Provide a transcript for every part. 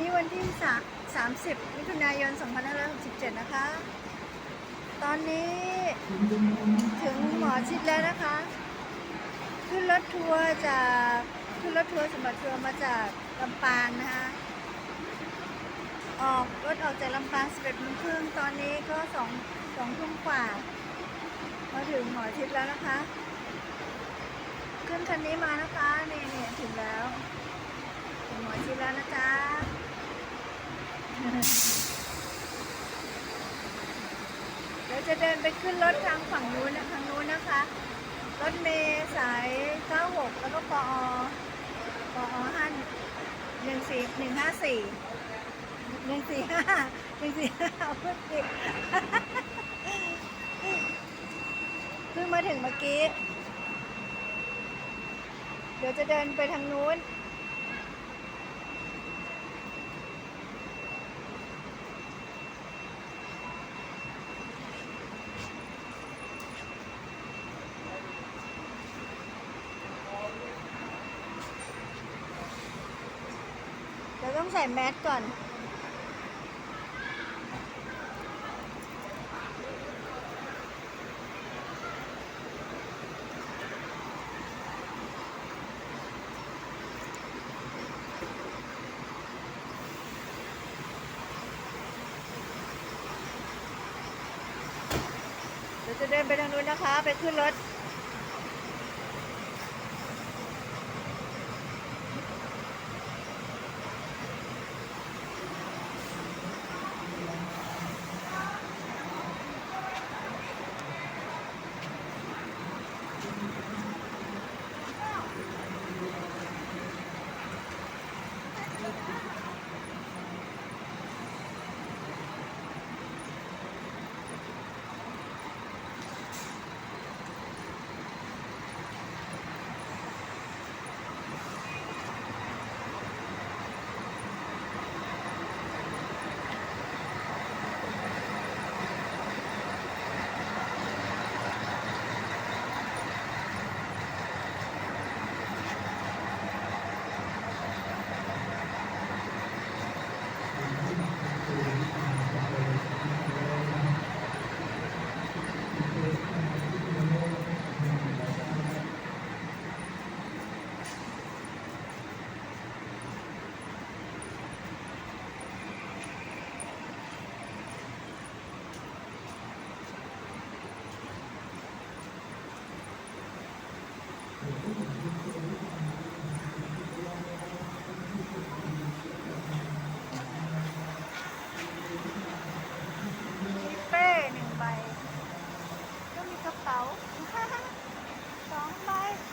นี้วันที่ 30 มิถุนายน 2567 นะคะ ตอนนี้ถึงหมอชิดแล้วนะคะ ขึ้นรถทัวร์จากขึ้นรถทัวร์สมบัติทัวร์มาจากลำปางนะคะ ออกรถออกจากลำปาง 11โมงครึ่งตอนนี้ก็2 2ทุ่มกว่ามาถึงหมอชิดแล้วนะคะ ขึ้นคันนี้มานะคะ นี่นี่ถึงแล้ว ถึงหมอชิดแล้วนะจ๊ะ เดี๋ยวจะเดินไปขึ้นรถทางฝั่งนู้นนะทางนู้นนะคะ รถเมย์สาย 96 แล้วก็ปอปอห้าหนึ่งสี่หนึ่งห้าสี่หนึ่งสี่ห้าหนึ่งสี่ห้าเอาเพิ่งผิดเพิ่งมาถึงเมื่อกี้ เดี๋ยวจะเดินไปทางนู้น เราต้องใส่แมสก่อนเดี๋ยวจะเดินไปทางนู้นนะคะ ไปขึ้นรถ มีเป้หนึ่งใบ ก็มีกระเป๋า สองใบ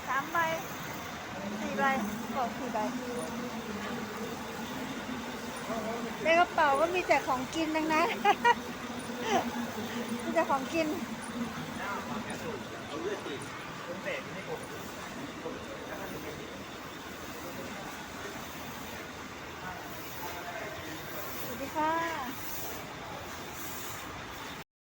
สามใบสี่ใบบอกสี่ใบในกระเป๋าก็มีแต่ของกินทั้งนั้น มีแต่ของกิน